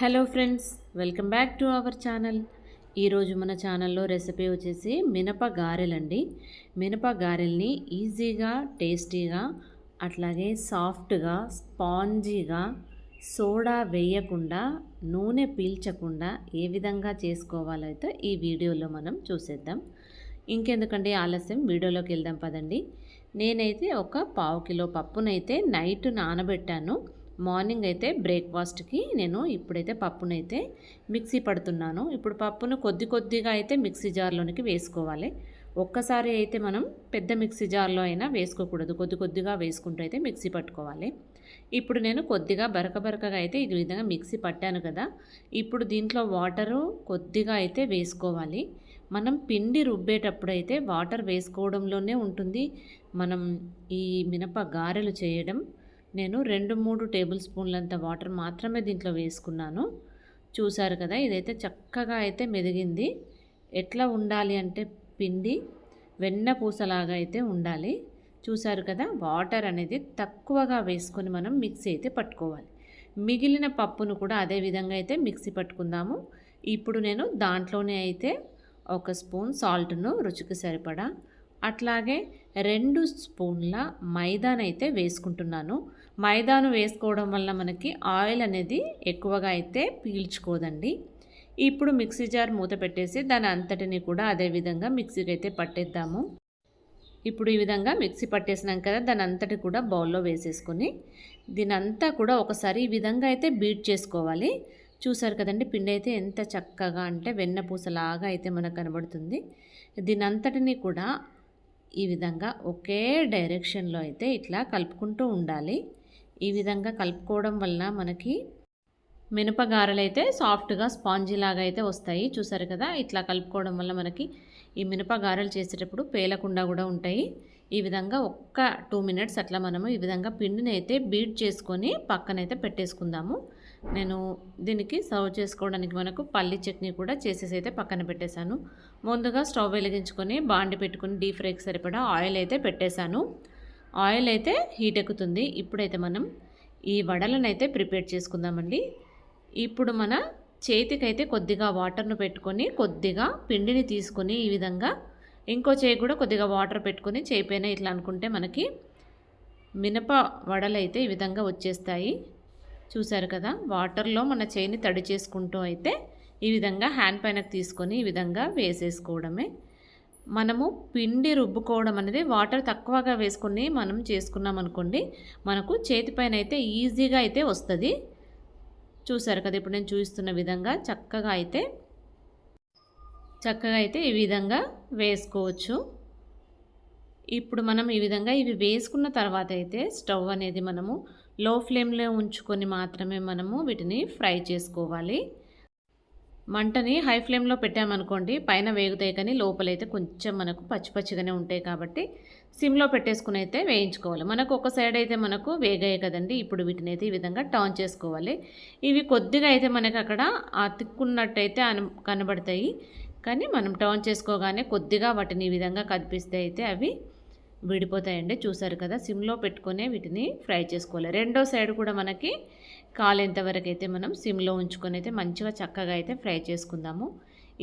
Hello friends welcome back to our channel. ఈరోజు మన ఛానల్లో రెసిపీ వచ్చేసి మినప గారెలండి. మినప గారెల్ని ఈజీగా టేస్టీగా అట్లాగే సాఫ్ట్గా స్పాంజీగా సోడా వేయకుండా నూనె పీల్చకుండా ఏ విధంగా చేసుకోవాలైతే ఈ వీడియోలో మనం చూసేద్దాం. ఇంకెందుకంటే ఆలస్యం వీడియోలోకి వెళ్దాం పదండి. నేనైతే ఒక పావు కిలో పప్పునైతే నైట్ నానబెట్టాను. మార్నింగ్ అయితే బ్రేక్ఫాస్ట్కి నేను ఇప్పుడైతే పప్పునైతే మిక్సీ పడుతున్నాను. ఇప్పుడు పప్పును కొద్ది కొద్దిగా అయితే మిక్సీ జార్లోనికి వేసుకోవాలి. ఒక్కసారి అయితే మనం పెద్ద మిక్సీ జార్లో అయినా వేసుకోకూడదు. కొద్ది కొద్దిగా వేసుకుంటూ అయితే మిక్సీ పట్టుకోవాలి. ఇప్పుడు నేను కొద్దిగా బరక బరకగా అయితే ఈ విధంగా మిక్సీ పట్టాను కదా. ఇప్పుడు దీంట్లో వాటరు కొద్దిగా అయితే వేసుకోవాలి. మనం పిండి రుబ్బేటప్పుడు అయితే వాటర్ వేసుకోవడంలోనే ఉంటుంది. మనం ఈ మినప గారెలు చేయడం నేను రెండు మూడు టేబుల్ స్పూన్లంత వాటర్ మాత్రమే దీంట్లో వేసుకున్నాను. చూసారు కదా ఇదైతే చక్కగా అయితే మెదిగింది. ఎట్లా ఉండాలి అంటే పిండి వెన్న పూసలాగా అయితే ఉండాలి. చూసారు కదా వాటర్ అనేది తక్కువగా వేసుకొని మనం మిక్సీ అయితే పట్టుకోవాలి. మిగిలిన పప్పును కూడా అదే విధంగా అయితే మిక్సీ పట్టుకుందాము. ఇప్పుడు నేను దాంట్లోనే అయితే ఒక స్పూన్ సాల్ట్ను రుచికి సరిపడా. అట్లాగే రెండు స్పూన్ల మైదానైతే వేసుకుంటున్నాను. మైదాను వేసుకోవడం వల్ల మనకి ఆయిల్ అనేది ఎక్కువగా అయితే పీల్చుకోదండి. ఇప్పుడు మిక్సీ జార్ మూత పెట్టేసి దాని అంతటిని కూడా అదే విధంగా మిక్సీకి అయితే పట్టేద్దాము. ఇప్పుడు ఈ విధంగా మిక్సీ పట్టేసినాం కదా దాని అంతటి కూడా బౌల్లో వేసేసుకొని దీని అంతా కూడా ఒకసారి ఈ విధంగా అయితే బీట్ చేసుకోవాలి. చూసారు కదండి పిండి అయితే ఎంత చక్కగా అంటే వెన్నపూసలాగా అయితే మనకు కనబడుతుంది. దీని అంతటిని కూడా ఈ విధంగా ఒకే డైరెక్షన్లో అయితే ఇట్లా కలుపుకుంటూ ఉండాలి. ఈ విధంగా కలుపుకోవడం వలన మనకి మినపగారలు అయితే సాఫ్ట్గా స్పాంజీ లాగా అయితే వస్తాయి. చూసారు కదా ఇట్లా కలుపుకోవడం వల్ల మనకి ఈ మినపగారలు చేసేటప్పుడు పేలకుండా కూడా ఉంటాయి. ఈ విధంగా ఒక్క టూ మినిట్స్ అట్లా మనము ఈ విధంగా పిండిని అయితే బీట్ చేసుకొని పక్కనైతే పెట్టేసుకుందాము. నేను దీనికి సర్వ్ చేసుకోవడానికి మనకు పల్లి చట్నీ కూడా చేసేసి అయితే పక్కన పెట్టేశాను. ముందుగా స్టవ్ వెలిగించుకొని బాండి పెట్టుకుని డీప్ ఫ్రైకి సరిపడా ఆయిల్ అయితే పెట్టేశాను. ఆయిల్ అయితే హీట్ ఎక్కుతుంది. ఇప్పుడైతే మనం ఈ వడలను అయితే ప్రిపేర్ చేసుకుందామండి. ఇప్పుడు మన చేతికైతే కొద్దిగా వాటర్ను పెట్టుకొని కొద్దిగా పిండిని తీసుకొని ఈ విధంగా ఇంకో చేయి కూడా కొద్దిగా వాటర్ పెట్టుకొని చేయిపోయిన ఇట్లా అనుకుంటే మనకి మినప వడలు అయితే ఈ విధంగా వచ్చేస్తాయి. చూసారు కదా? వాటర్లో మన చేయిని తడి చేసుకుంటూ అయితే ఈ విధంగా హ్యాండ్ పైనకు తీసుకొని ఈ విధంగా వేసేసుకోవడమే. మనము పిండి రుబ్బుకోవడం అనేది వాటర్ తక్కువగా వేసుకొని మనం చేసుకున్నాం అనుకోండి మనకు చేతిపైన అయితే ఈజీగా అయితే వస్తుంది. చూసారు కదా ఇప్పుడు నేను చూపిస్తున్న విధంగా చక్కగా అయితే చక్కగా అయితే ఈ విధంగా వేసుకోవచ్చు. ఇప్పుడు మనం ఈ విధంగా ఇవి వేసుకున్న తర్వాత అయితే స్టవ్ అనేది మనము లో ఫ్లేమ్లో ఉంచుకొని మాత్రమే మనము వీటిని ఫ్రై చేసుకోవాలి. మంటని హై ఫ్లేమ్లో పెట్టామనుకోండి పైన వేగుతాయి కానీ లోపలైతే కొంచెం మనకు పచ్చి పచ్చిగానే ఉంటాయి కాబట్టి సిమ్లో పెట్టేసుకుని అయితే వేయించుకోవాలి. మనకు ఒక సైడ్ అయితే మనకు వేగాయి కదండి ఇప్పుడు వీటిని అయితే ఈ విధంగా టర్న్ చేసుకోవాలి. ఇవి కొద్దిగా అయితే మనకు అక్కడ అతుక్కున్నట్టయితే అను కనబడతాయి. కానీ మనం టర్న్ చేసుకోగానే కొద్దిగా వాటిని ఈ విధంగా కనిపిస్తే అయితే అవి విడిపోతాయండి. చూసారు కదా సిమ్లో పెట్టుకునే వీటిని ఫ్రై చేసుకోవాలి. రెండో సైడ్ కూడా మనకి కాలేంతవరకు అయితే మనం సిమ్లో ఉంచుకొని అయితే మంచిగా చక్కగా అయితే ఫ్రై చేసుకుందాము.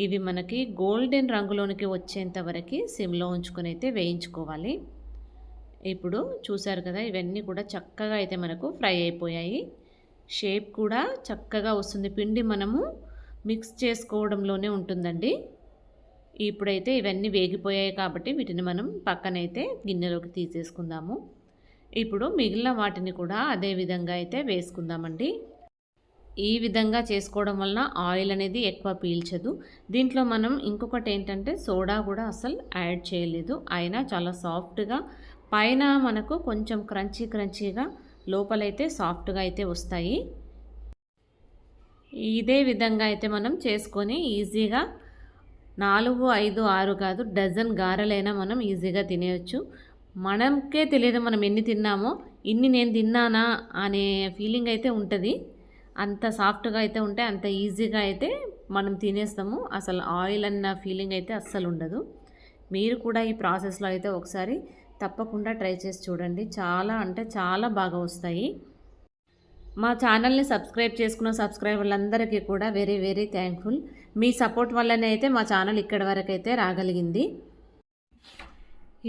ఇవి మనకి గోల్డెన్ రంగులోనికి వచ్చేంత వరకు సిమ్లో ఉంచుకొని అయితే వేయించుకోవాలి. ఇప్పుడు చూసారు కదా ఇవన్నీ కూడా చక్కగా అయితే మనకు ఫ్రై అయిపోయాయి. షేప్ కూడా చక్కగా వస్తుంది. పిండి మనము మిక్స్ చేసుకోవడంలోనే ఉంటుందండి. ఇప్పుడైతే ఇవన్నీ వేగిపోయాయి కాబట్టి వీటిని మనం పక్కనైతే గిన్నెలోకి తీసేసుకుందాము. ఇప్పుడు మిగిలిన వాటిని కూడా అదే విధంగా అయితే వేసుకుందామండి. ఈ విధంగా చేసుకోవడం వలన ఆయిల్ అనేది ఎక్కువ పీల్చదు. దీంట్లో మనం ఇంకొకటి ఏంటంటే సోడా కూడా అసలు యాడ్ చేయలేదు. అయినా చాలా సాఫ్ట్గా పైన మనకు కొంచెం క్రంచీ క్రంచీగా లోపలైతే సాఫ్ట్గా అయితే వస్తాయి. ఇదే విధంగా అయితే మనం చేసుకొని ఈజీగా నాలుగు ఐదు ఆరు కాదు డజన్ గారెలైనా మనం ఈజీగా తినేయచ్చు. మనకే తెలియదు మనం ఎన్ని తిన్నామో ఇన్ని నేను తిన్నానా అనే ఫీలింగ్ అయితే ఉంటుంది. అంత సాఫ్ట్గా అయితే ఉంటే అంత ఈజీగా అయితే మనం తినేస్తాము. అసలు ఆయిల్ అన్న ఫీలింగ్ అయితే అస్సలు ఉండదు. మీరు కూడా ఈ ప్రాసెస్లో అయితే ఒకసారి తప్పకుండా ట్రై చేసి చూడండి. చాలా అంటే చాలా బాగా వస్తాయి. మా ఛానల్ని సబ్స్క్రైబ్ చేసుకున్న సబ్స్క్రైబర్లందరికీ కూడా వెరీ వెరీ థ్యాంక్ఫుల్. మీ సపోర్ట్ వల్లనే అయితే మా ఛానల్ ఇక్కడి వరకు అయితే రాగలిగింది.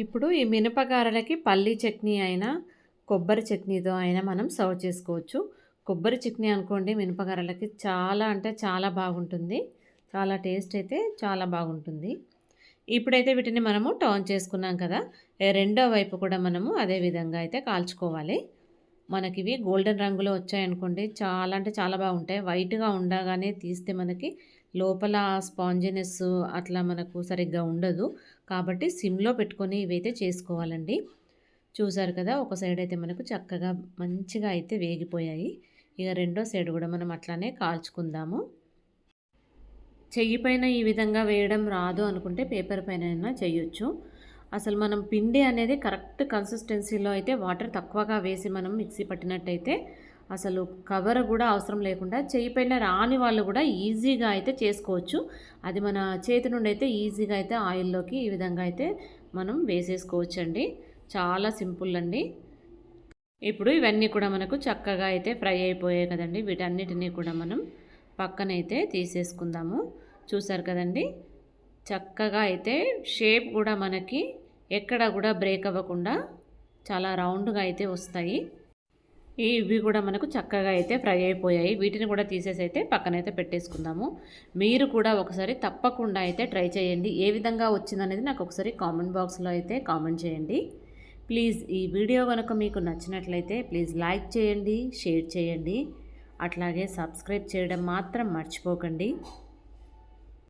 ఇప్పుడు ఈ మినపగారలకి పల్లీ చట్నీ అయినా కొబ్బరి చట్నీతో అయినా మనం సర్వ్ చేసుకోవచ్చు. కొబ్బరి చట్నీ అనుకోండి మినపగారలకి చాలా అంటే చాలా బాగుంటుంది. చాలా టేస్ట్ అయితే చాలా బాగుంటుంది. ఇప్పుడైతే వీటిని మనము టర్న్ చేసుకున్నాం కదా రెండో వైపు కూడా మనము అదే విధంగా అయితే కాల్చుకోవాలి. మనకి ఇవి గోల్డెన్ రంగులో వచ్చాయనుకోండి చాలా అంటే చాలా బాగుంటాయి. వైట్గా ఉండగానే తీస్తే మనకి లోపల స్పాంజినెస్ అట్లా మనకు సరిగ్గా ఉండదు. కాబట్టి సిమ్లో పెట్టుకొని ఇవైతే చేసుకోవాలండి. చూసారు కదా ఒక సైడ్ అయితే మనకు చక్కగా మంచిగా అయితే వేగిపోయాయి. ఇక రెండో సైడ్ కూడా మనం అట్లానే కాల్చుకుందాము. చెయ్యి పైన ఈ విధంగా వేయడం రాదు అనుకుంటే పేపర్ పైన అయినా చేయొచ్చు అసలు మనం పిండి అనేది కరెక్ట్ కన్సిస్టెన్సీలో అయితే వాటర్ తక్కువగా వేసి మనం మిక్సీ పట్టినట్టయితే అసలు కవర్ కూడా అవసరం లేకుండా చేయి పైన రాని వాళ్ళు కూడా ఈజీగా అయితే చేసుకోవచ్చు. అది మన చేతి నుండి అయితే ఈజీగా అయితే ఆయిల్లోకి ఈ విధంగా అయితే మనం వేసేసుకోవచ్చు అండి చాలా సింపుల్ అండి. ఇప్పుడు ఇవన్నీ కూడా మనకు చక్కగా అయితే ఫ్రై అయిపోయాయి కదండి. వీటన్నిటినీ కూడా మనం పక్కనైతే తీసేసుకుందాము. చూసారు కదండి? చక్కగా అయితే షేప్ కూడా మనకి ఎక్కడ కూడా బ్రేక్ అవ్వకుండా చాలా రౌండ్గా అయితే వస్తాయి. ఇవి కూడా మనకు చక్కగా అయితే ఫ్రై అయిపోయాయి. వీటిని కూడా తీసేసి అయితే పక్కనైతే పెట్టేసుకుందాము. మీరు కూడా ఒకసారి తప్పకుండా అయితే ట్రై చేయండి. ఏ విధంగా వచ్చిందనేది నాకు ఒకసారి కామెంట్ బాక్స్లో అయితే కామెంట్ చేయండి. ప్లీజ్ ఈ వీడియో కనుక మీకు నచ్చినట్లయితే ప్లీజ్ లైక్ చేయండి షేర్ చేయండి. అట్లాగే సబ్స్క్రైబ్ చేయడం మాత్రం మర్చిపోకండి.